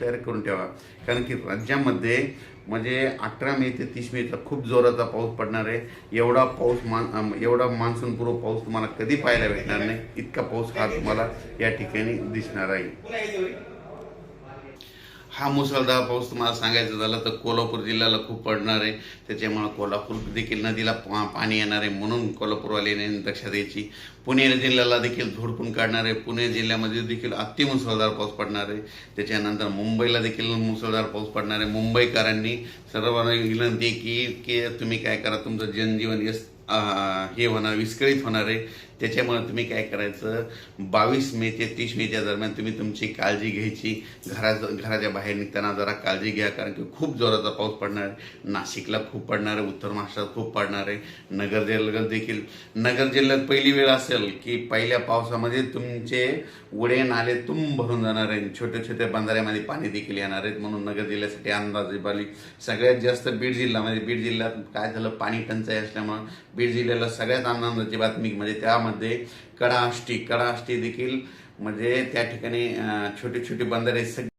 तयार करून ठेवा. कारण की राज्यामध्ये म्हणजे अठरा मे ते तीस मेचा खूप जोराचा पाऊस पडणार आहे. एवढा पाऊस मान एवढा मान्सूनपूर्व पाऊस तुम्हाला कधी पाहायला भेटणार नाही. इतका पाऊस हा तुम्हाला या ठिकाणी दिसणार आहे. हा मुसळधार पाऊस तुम्हाला सांगायचं झालं तर कोल्हापूर जिल्ह्याला खूप पडणार आहे. त्याच्यामुळे कोल्हापूर देखील नदीला पा- पाणी येणार आहे म्हणून कोल्हापूरवाल्याने लक्षात द्यायची पुणे जिल्ह्याला देखील झोडपून काढणार आहे. पुणे जिल्ह्यामध्ये देखील अति मुसळधार पाऊस पडणार आहे. त्याच्यानंतर मुंबईला देखील मुसळधार पाऊस पडणार आहे. मुंबईकरांनी सर्वांना विनंती की की तुम्ही काय करा तुमचं जनजीवन यस हे होणार विस्कळीत होणार आहे. त्याच्यामुळे तुम्ही काय करायचं बावीस मे ते तीस मेच्या दरम्यान तुम्ही तुमची काळजी घ्यायची. घरा घराच्या बाहेर निघताना जरा काळजी घ्या कारण की खूप जोराचा पाऊस पडणार आहे. नाशिकला खूप पडणार आहे उत्तर महाराष्ट्रात खूप पडणार आहे. नगर जिल्ह्यात देखील नगर जिल्ह्यात पहिली वेळ असेल की पहिल्या पावसामध्ये तुमचे उडे नाले तुंब भरून जाणार आहे. छोट्या छोट्या बंधाऱ्यामध्ये पाणी देखील येणार आहेत म्हणून नगर जिल्ह्यासाठी अंदाजे बाली सगळ्यात जास्त बीड जिल्हा म्हणजे बीड जिल्ह्यात काय झालं? पाणी टंचाई असल्यामुळं बीड जिल्ह्याला सगळ्यात आनंदाची बातमी म्हणजे त्यामध्ये कडाष्टी कडाष्टी देखील म्हणजे त्या ठिकाणी छोटे छोटे बंधारे सगळे